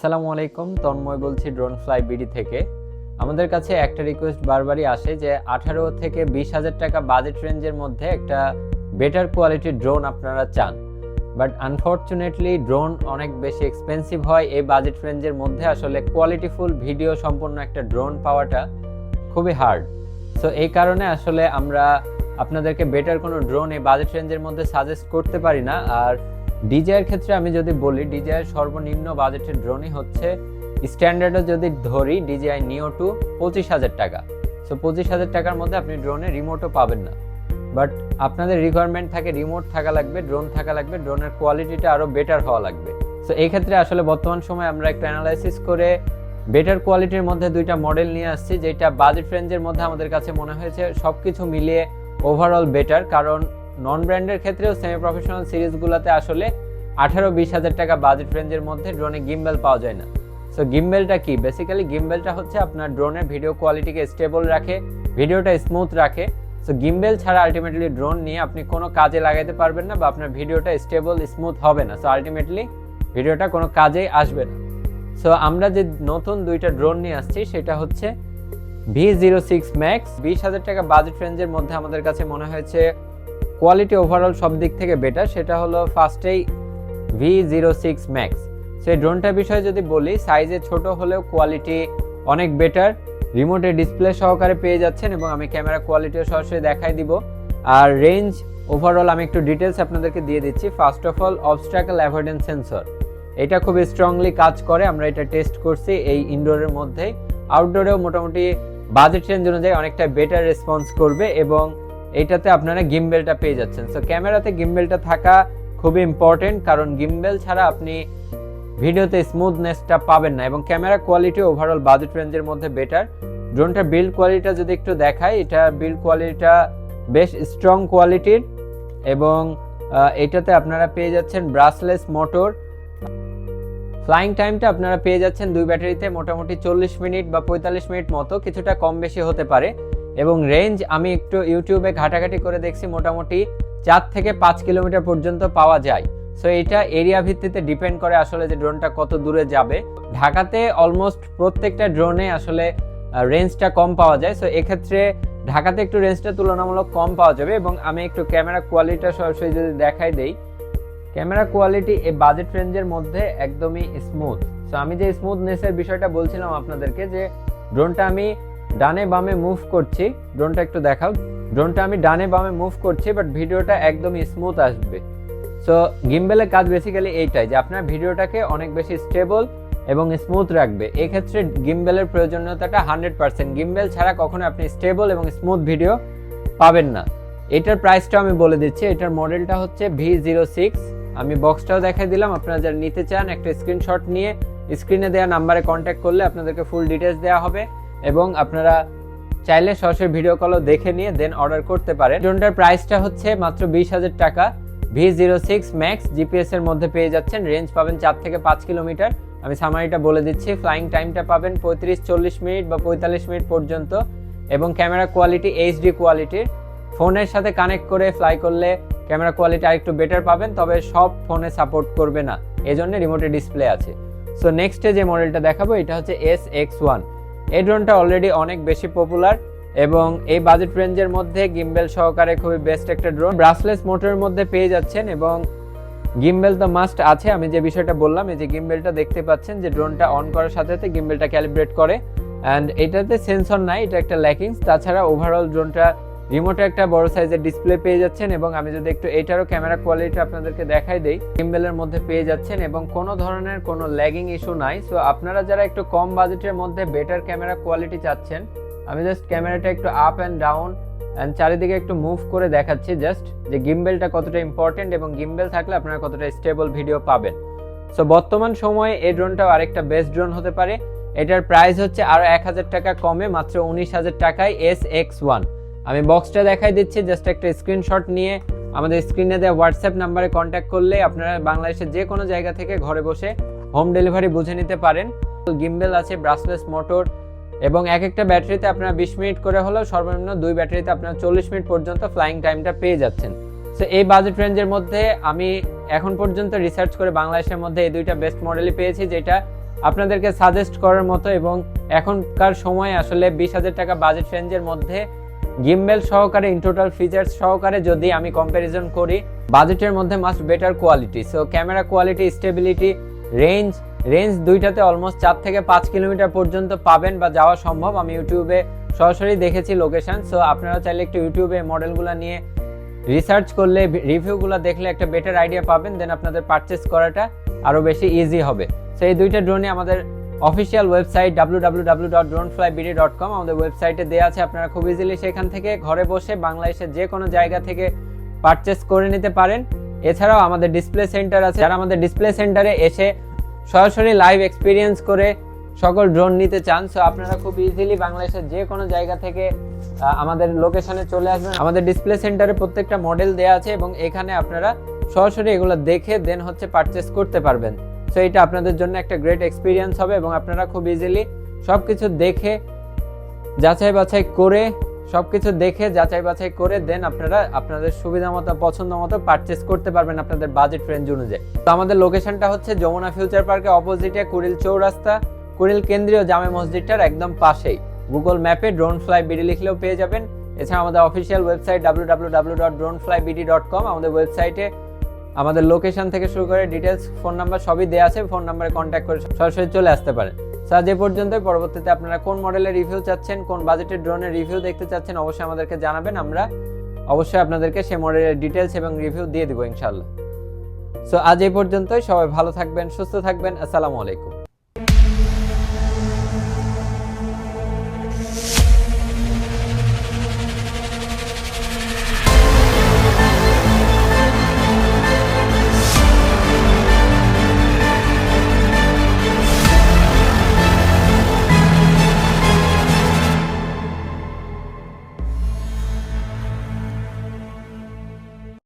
আসসালামু আলাইকুম, তন্ময় বলছি ড্রোন ফ্লাই বিডি থেকে। আমাদের কাছে একটা রিকোয়েস্ট বারবারই আসে যে আঠারো থেকে বিশ হাজার টাকা বাজেট রেঞ্জের মধ্যে একটা বেটার কোয়ালিটির ড্রোন আপনারা চান। বাট আনফর্চুনেটলি ড্রোন অনেক বেশি এক্সপেন্সিভ হয়। এই বাজেট রেঞ্জের মধ্যে আসলে কোয়ালিটিফুল ভিডিও সম্পন্ন একটা ড্রোন পাওয়াটা খুবই হার্ড সো এই কারণে আসলে আমরা আপনাদেরকে বেটার কোনো ড্রোন এই বাজেট রেঞ্জের মধ্যে সাজেস্ট করতে পারি না। আর ডিজাইয়ের ক্ষেত্রে আমি যদি বলি ডিজাইয়ের সর্বনিম্ন বাজেটের ড্রোনই হচ্ছে স্ট্যান্ডার্ডে যদি ধরি ডিজিআই নিও টু পঁচিশ হাজার টাকা। সো পঁচিশ হাজার টাকার মধ্যে আপনি ড্রোনে রিমোটও পাবেন না। বাট আপনাদের রিকোয়ারমেন্ট থাকে রিমোট থাকা লাগবে ড্রোন থাকা লাগবে ড্রোনের কোয়ালিটিটা আরও বেটার হওয়া লাগবে। সো এই ক্ষেত্রে আসলে বর্তমান সময় আমরা একটা অ্যানালাইসিস করে বেটার কোয়ালিটির মধ্যে দুইটা মডেল নিয়ে আসছি, যেটা বাজেট রেঞ্জের মধ্যে আমাদের কাছে মনে হয়েছে সব কিছু মিলিয়ে ওভারঅল বেটার কারণ নন ব্র্যান্ডের ক্ষেত্রেও সেমি প্রফেশনাল সিরিজগুলোতে আসলে আঠারো বিশ হাজার টাকা বাজেট রেঞ্জের মধ্যে ড্রোনে গিম্বেল পাওয়া যায় না। সো গিম্বেলটা কি? বেসিক্যালি গিম্বেলটা হচ্ছে আপনার ড্রোনের ভিডিও কোয়ালিটিকে স্টেবল রাখে ভিডিওটা স্মুথ রাখে। সো গিম্বেল ছাড়া আলটিমেটলি ড্রোন নিয়ে আপনি কোনো কাজে লাগাইতে পারবেন না বা আপনার ভিডিওটা স্টেবল স্মুথ হবে না। সো আলটিমেটলি ভিডিওটা কোনো কাজেই আসবে না। সো আমরা যে নতুন দুইটা ড্রোন নিয়ে আসছি, সেটা হচ্ছে ভি জিরো সিক্স ম্যাক্স বিশ হাজার টাকা বাজেট রেঞ্জের মধ্যে আমাদের কাছে মনে হয়েছে কোয়ালিটি ওভারঅল সব দিক থেকে বেটার সেটা হলো ফার্স্টেই ভি জিরো সিক্স ম্যাক্স সেই ড্রোনটার বিষয়ে যদি বলি সাইজে ছোট হলেও কোয়ালিটি অনেক বেটার রিমোটে ডিসপ্লে সহকারে পেয়ে যাচ্ছেন এবং আমি ক্যামেরা কোয়ালিটিও সরাসরি দেখাই দিব। আর রেঞ্জ ওভারঅল আমি একটু ডিটেলস আপনাদেরকে দিয়ে দিচ্ছি। First of all obstacle avoidance sensor এটা খুব স্ট্রংলি কাজ করে, আমরা এটা টেস্ট করছি এই ইনডোরের মধ্যেই। আউটডোরেও মোটামুটি বাজেট রেঞ্জ অনুযায়ী অনেকটা বেটার রেসপন্স করবে এবং এইটাতে আপনারা গিম্বেলটা পেয়ে যাচ্ছেন। সো ক্যামেরাতে গিম্বেলটা থাকা খুবই ইম্পর্টেন্ট কারণ গিম্বেল ছাড়া আপনি ভিডিওতে স্মুথনেসটা পাবেন না এবং ক্যামেরা কোয়ালিটি ওভারঅল বাজেট রেঞ্জের মধ্যে বেটার ড্রোনটার বিল্ড কোয়ালিটিটা যদি একটু দেখাই, এটা বিল্ড কোয়ালিটিটা বেশ স্ট্রং কোয়ালিটির এবং এটাতে আপনারা পেয়ে যাচ্ছেন ব্রাসলেস মোটর ফ্লাইং টাইমটা আপনারা পেয়ে যাচ্ছেন দুই ব্যাটারিতে মোটামুটি চল্লিশ মিনিট বা পঁয়তাল্লিশ মিনিট মতো, কিছুটা কম বেশি হতে পারে। এবং রেঞ্জ আমি একটু ইউটিউবে ঘাটাঘাটি করে দেখছি মোটামুটি চার থেকে পাঁচ কিলোমিটার পর্যন্ত পাওয়া যায়। সো এটা এরিয়া ভিত্তিতে ডিপেন্ড করে আসলে যে ড্রোনটা কত দূরে যাবে। ঢাকাতে অলমোস্ট প্রত্যেকটা ড্রোনে আসলে রেঞ্জটা কম পাওয়া যায়। সো এক্ষেত্রে ঢাকাতে একটু রেঞ্জটা তুলনামূলক কম পাওয়া যাবে এবং আমি একটু ক্যামেরা কোয়ালিটিটা সরাসরি যদি দেখাই দেই ক্যামেরা কোয়ালিটি এই বাজেট রেঞ্জের মধ্যে একদমই স্মুথ সো আমি যে স্মুথনেসের বিষয়টা বলছিলাম আপনাদেরকে যে ড্রোনটা আমি ডানে বামে মুভ করছি। ড্রোনটা একটু দেখাও। ড্রোনটা আমি ডানে বামে মুভ করছি বাট ভিডিওটা একদমই স্মুথ আসবে। সো গিম্বেলের কাজ বেসিক্যালি এইটাই যে আপনার ভিডিওটাকে অনেক বেশি স্টেবল এবং স্মুথ রাখবে। এক্ষেত্রে গিম্বেলের প্রয়োজনীয়তাটা হান্ড্রেড পার্সেন্ট গিম্বেল ছাড়া কখনো আপনি স্টেবল এবং স্মুথ ভিডিও পাবেন না। এটার প্রাইসটা আমি বলে দিচ্ছি। এটার মডেলটা হচ্ছে ভি জিরো সিক্স আমি বক্সটাও দেখাই দিলাম। আপনারা যারা নিতে চান, একটা স্ক্রিনশট নিয়ে স্ক্রিনে দেওয়া নাম্বারে কন্ট্যাক্ট করলে আপনাদেরকে ফুল ডিটেলস দেওয়া হবে। এবং আপনারা চাইলে সরাসরি ভিডিও কলও দেখে নিয়ে দেন অর্ডার করতে পারেন। ড্রোনটার প্রাইসটা হচ্ছে মাত্র বিশ হাজার টাকা। V zero six Max GPS এর মধ্যে পেয়ে যাচ্ছেন। রেঞ্জ পাবেন চার থেকে পাঁচ কিলোমিটার। আমি সামারিটা বলে দিচ্ছি। ফ্লাইং টাইমটা পাবেন পঁয়ত্রিশ, চল্লিশ মিনিট বা পঁয়তাল্লিশ মিনিট পর্যন্ত এবং ক্যামেরা কোয়ালিটি এইচডি কোয়ালিটির ফোনের সাথে কানেক্ট করে ফ্লাই করলে ক্যামেরা কোয়ালিটি আরেকটু বেটার পাবেন, তবে সব ফোনে সাপোর্ট করবে না। এজন্য রিমোটে ডিসপ্লে আছে। সো নেক্সটে যে মডেলটা দেখাবো, এটা হচ্ছে এস এক্স ওয়ান এই ড্রোনটা অলরেডি অনেক বেশি পপুলার এবং এই বাজেট রেঞ্জের মধ্যে গিম্বেল সহকারে খুবই বেস্ট একটা ড্রোন ব্রাসলেস মোটরের মধ্যে পেয়ে যাচ্ছেন এবং গিম্বেল তো মাস্ট আছে। আমি যে বিষয়টা বললাম, এই যে গিম্বেলটা দেখতে পাচ্ছেন যে ড্রোনটা অন করার সাথে সাথে গিম্বেলটা ক্যালিব্রেট করে। অ্যান্ড এটাতে সেন্সর নাই, এটা একটা ল্যাকিংস তাছাড়া ওভারঅল ড্রোনটা রিমোটে একটা বড় সাইজের ডিসপ্লে পেয়ে যাচ্ছেন এবং আমি যদি একটু এটারও ক্যামেরা কোয়ালিটি আপনাদেরকে দেখাই দেই গিম্বেলের মধ্যে পেয়ে যাচ্ছেন এবং কোনো ধরনের কোনো ল্যাগিং ইস্যু নাই। সো আপনারা যারা একটু কম বাজেটের মধ্যে বেটার ক্যামেরা কোয়ালিটি চাচ্ছেন, আমি জাস্ট ক্যামেরাটা একটু আপ অ্যান্ড ডাউন অ্যান্ড চারিদিকে একটু মুভ করে দেখাচ্ছি জাস্ট যে গিম্বেলটা কতটা ইম্পর্টেন্ট এবং গিম্বেল থাকলে আপনারা কতটা স্টেবল ভিডিও পাবেন। সো বর্তমান সময়ে এই ড্রোনটাও আরেকটা বেস্ট ড্রোন হতে পারে। এটার প্রাইস হচ্ছে আরও এক হাজার টাকা কমে, মাত্র উনিশ হাজার টাকায় এস এক্স ওয়ান আমি বক্সটা দেখাই দিচ্ছি জাস্ট একটা স্ক্রিনশট নিয়ে। আমাদের স্ক্রিনে দেওয়া হোয়াটসঅ্যাপ নাম্বারে কন্ট্যাক্ট করলে আপনারা বাংলাদেশের যে কোনো জায়গা থেকে ঘরে বসে হোম ডেলিভারি বুঝে নিতে পারেন। গিম্বেল আছে ব্রাসলেস মোটর এবং এক একটা ব্যাটারিতে আপনারা বিশ মিনিট করে হলেও সর্বনিম্ন দুই ব্যাটারিতে আপনারা চল্লিশ মিনিট পর্যন্ত ফ্লাইং টাইমটা পেয়ে যাচ্ছেন। সো এই বাজেট রেঞ্জের মধ্যে আমি এখন পর্যন্ত রিসার্চ করে বাংলাদেশের মধ্যে এই দুইটা বেস্ট মডেলই পেয়েছি, যেটা আপনাদেরকে সাজেস্ট করার মতো এবং এখনকার সময় আসলে বিশ হাজার টাকা বাজেট রেঞ্জের মধ্যে গিম্বেল সহকারে ইন টোটাল ফিচার্স সহকারে যদি আমি কম্প্যারিজন করি বাজেটের মধ্যে must better quality so camera quality stability range range দুইটাতে অলমোস্ট চার থেকে পাঁচ কিলোমিটার পর্যন্ত পাবেন বা যাওয়া সম্ভব। আমি ইউটিউবে সরাসরি দেখেছি লোকেশন সো আপনারা চাইলে একটু ইউটিউবে মডেলগুলো নিয়ে রিসার্চ করলে রিভিউগুলো দেখলে একটা বেটার আইডিয়া পাবেন দেন আপনাদের পারচেস করাটা আরও বেশি ইজি হবে। সো এই দুইটা ড্রোনে আমাদের অফিসিয়াল ওয়েবসাইট www.droneflyBD.com আমাদের ওয়েবসাইটে দেওয়া আছে, আপনারা খুব ইজিলি সেখান থেকে ঘরে বসে বাংলাদেশের যে কোনো জায়গা থেকে পারচেস করে নিতে পারেন। এছাড়াও আমাদের ডিসপ্লে সেন্টার আছে, যারা আমাদের ডিসপ্লে সেন্টারে এসে সরাসরি লাইভ এক্সপিরিয়েন্স করে সকল ড্রোন নিতে চান সো আপনারা খুব ইজিলি বাংলাদেশের যে কোনো জায়গা থেকে আমাদের লোকেশনে চলে আসবেন। আমাদের ডিসপ্লে সেন্টারে প্রত্যেকটা মডেল দেওয়া আছে, এবং এখানে আপনারা সরাসরি এগুলো দেখে দেন হচ্ছে পারচেস করতে পারবেন। সো এটা আপনাদের জন্য একটা গ্রেট এক্সপিরিয়েন্স হবে এবং আপনারা খুব ইজিলি সব কিছু দেখে, যাচাই বাছাই করে সব কিছু দেখে, যাচাই বাছাই করে দেন আপনারা আপনাদের সুবিধা মতো, পছন্দ মতো পারচেস করতে পারবেন আপনাদের বাজেট রেঞ্জ অনুযায়ী। তো আমাদের লোকেশনটা হচ্ছে যমুনা ফিউচার পার্কের অপোজিটে কুড়িল চৌরাস্তা, কুড়িল কেন্দ্রীয় জামে মসজিদটার একদম পাশেই। গুগল ম্যাপে ড্রোন ফ্লাই বিডি লিখলেও পেয়ে যাবেন। এছাড়া আমাদের official website W W W dot drone fly BD dot com আমাদের ওয়েবসাইটে আমাদের লোকেশন থেকে শুরু করে ডিটেলস ফোন নাম্বার সবই দেওয়া আছে ফোন নাম্বারে কন্ট্যাক্ট করে সরাসরি চলে আসতে পারেন। স্যার যে পর্যন্ত পরবর্তীতে আপনারা কোন মডেলের রিভিউ চাচ্ছেন, কোন বাজেটের ড্রোনের রিভিউ দেখতে চাচ্ছেন, অবশ্যই আমাদেরকে জানাবেন। আমরা অবশ্যই আপনাদেরকে সেই মডেলের ডিটেলস এবং রিভিউ দিয়ে দেবো ইনশাল্লাহ সো আজ এই পর্যন্তই। সবাই ভালো থাকবেন, সুস্থ থাকবেন। আসসালামু আলাইকুম।